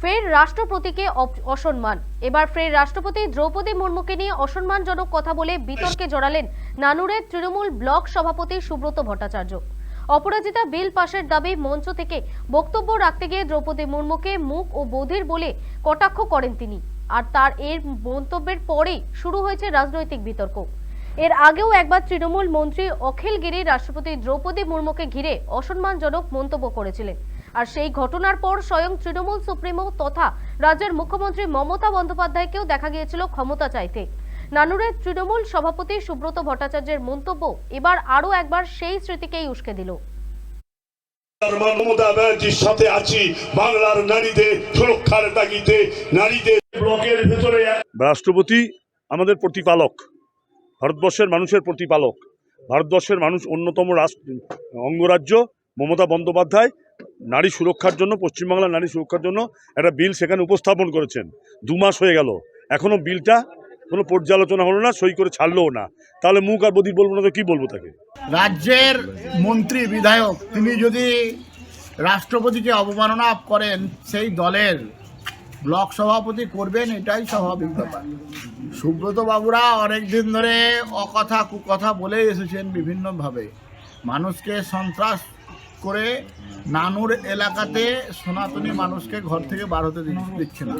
ফের রাষ্ট্রপতিকে অসম্মান। এবার ফের রাষ্ট্রপতি দ্রৌপদী মুর্মুকে নিয়ে অসম্মানজনক কথা বলে বিতর্কে জড়ালেন নানুরের তৃণমূল ব্লক সভাপতি সুব্রত ভট্টাচার্য। অপরাজিতা বিল পাশের দাবি মঞ্চ থেকে বক্তব্য রাখতে গিয়ে দ্রৌপদী মুর্মুকে মুখ ও বধির বলে কটাক্ষ করেন তিনি। আর তার এর মন্তব্যের পরেই শুরু হয়েছে রাজনৈতিক বিতর্ক। এর আগেও একবার তৃণমূল মন্ত্রী অখিল গিরি রাষ্ট্রপতি দ্রৌপদী মুর্মুকে ঘিরে অসম্মানজনক মন্তব্য করেছিলেন। আর সেই ঘটনার পর স্বয়ং তৃণমূল সুপ্রিমো তথা রাজ্যের মুখ্যমন্ত্রী মমতা বন্দ্যোপাধ্যায়কেও দেখা গিয়েছিল ক্ষমতা চাইতে। নানুরের তৃণমূল সভাপতি সুব্রত ভট্টাচার্যের মন্তব্য এবার আরও একবার সেই স্মৃতিকেই উস্কে দিল। মমতা ব্যানার্জির সাথে আছি বাংলার নারীদের সুরক্ষার তাগিদে নারীদের ব্লকের ভেতরে রাষ্ট্রপতি আমাদের প্রতিপালক ভারতবর্ষের মানুষের প্রতিপালক ভারতবর্ষের মানুষ অন্যতম রাষ্ট্র অঙ্গরাজ্য মমতা বন্দ্যোপাধ্যায় নারী সুরক্ষার জন্য পশ্চিমবাংলার নারী সুরক্ষার জন্য একটা বিল সেখানে উপস্থাপন করেছেন। দু মাস হয়ে গেল। এখনও বিলটা কোনো পর্যালোচনা হলো না, সই করে ছাড়লোও না। তাহলে মুখ আর বদি বলব না তো কী বলব তাকে? রাজ্যের মন্ত্রী, বিধায়ক, তিনি যদি রাষ্ট্রপতিকে অবমাননা করেন, সেই দলের ব্লক সভাপতি করবেন, এটাই স্বাভাবিক ব্যাপার। সুব্রত বাবুরা অনেক দিন ধরে অকথা কুকথা বলেই এসেছেন বিভিন্নভাবে। মানুষকে সন্ত্রাস করে নানুর এলাকাতে সনাতনী মানুষকে ঘর থেকে বার হতে দিচ্ছে না।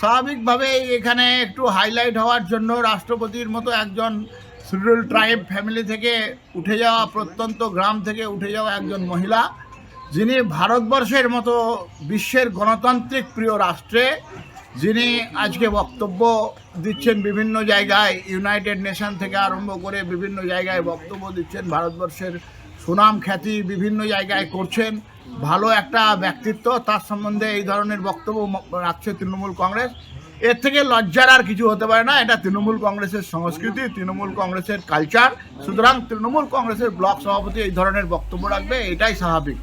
স্বাভাবিকভাবে এখানে একটু হাইলাইট হওয়ার জন্য রাষ্ট্রপতির মতো একজন শিডিউল ট্রাইব ফ্যামিলি থেকে উঠে যাওয়া প্রত্যন্ত গ্রাম থেকে উঠে যাওয়া একজন মহিলা, যিনি ভারতবর্ষের মতো বিশ্বের গণতান্ত্রিক প্রিয় রাষ্ট্রে, যিনি আজকে বক্তব্য দিচ্ছেন বিভিন্ন জায়গায় ইউনাইটেড নেশন থেকে আরম্ভ করে বিভিন্ন জায়গায় বক্তব্য দিচ্ছেন ভারতবর্ষের সুনাম খ্যাতি বিভিন্ন জায়গায় করছেন। ভালো একটা ব্যক্তিত্ব, তার সম্বন্ধে এই ধরনের বক্তব্য রাখছে তৃণমূল কংগ্রেস। এর থেকে লজ্জার আর কিছু হতে পারে না, এটা তৃণমূল কংগ্রেসের সংস্কৃতি, তৃণমূল কংগ্রেসের কালচার সুতরাং তৃণমূল কংগ্রেসের ব্লক সভাপতি এই ধরনের বক্তব্য রাখবে, এটাই স্বাভাবিক।